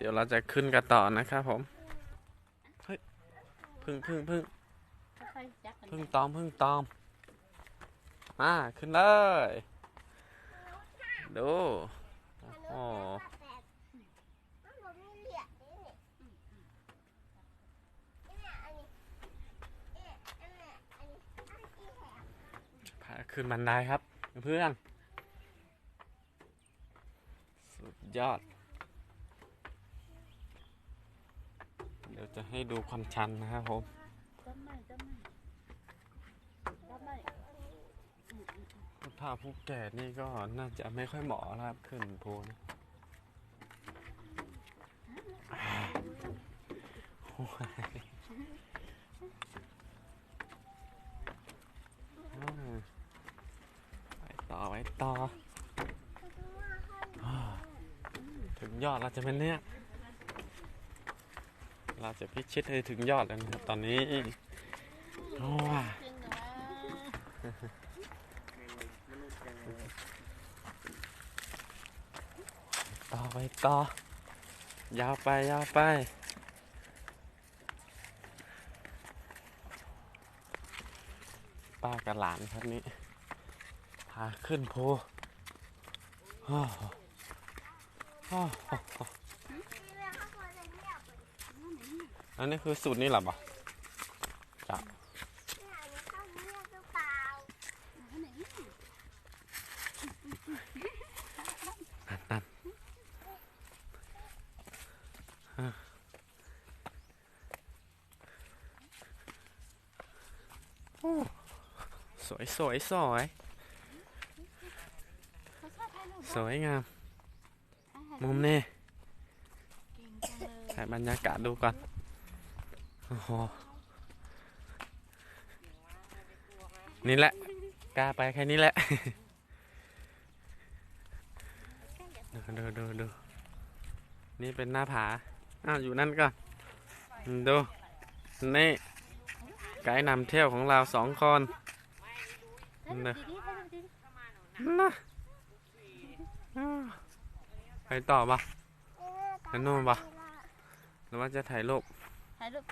เดี๋ยวเราจะขึ้นกันต่อนะครับผม เฮ้ย พึ่งพึ่งพึ่งพึ่งตอมพึ่งตอมมาขึ้นเลย ดูโอ้พาขึ้นบันไดครับ เพื่อน สุดยอด ดี๋ยวจะให้ดูความชันนะครับผมถ้าผู้แก่นี่ก็น่าจะไม่ค่อยเหมาะแล้วครับขึ้นภูนะไปต่อไปต่อ ถึงยอดแล้วจะเป็นเนี่ย เราจะพิชิตให้ถึงยอดแล้วนะครับตอนนี้โอ้ยต่อไปต่อยาวไปยาวไปป้ากับหลานครับนี้พาขึ้นภูอ้าวอ้าว อันนี้คือสูตรนี้หรอปะจ้ะนั่นสวยสวยสวยสวยงาม มุมนี้ถ่ายบรรยากาศดูก่อน นี่แหละ กล้าไปแค่นี้แหละ ดูดูดูดูนี่เป็นหน้าผา อ้าว อยู่นั่นก่อนดู นี่ ไกด์นำเที่ยวของเราสองคนถ่ายรูปดีๆถ่ายรูปดีนะอ้าวไปต่อปะไปนู่นปะหรือว่าจะถ่ายรูปถ่ายรูป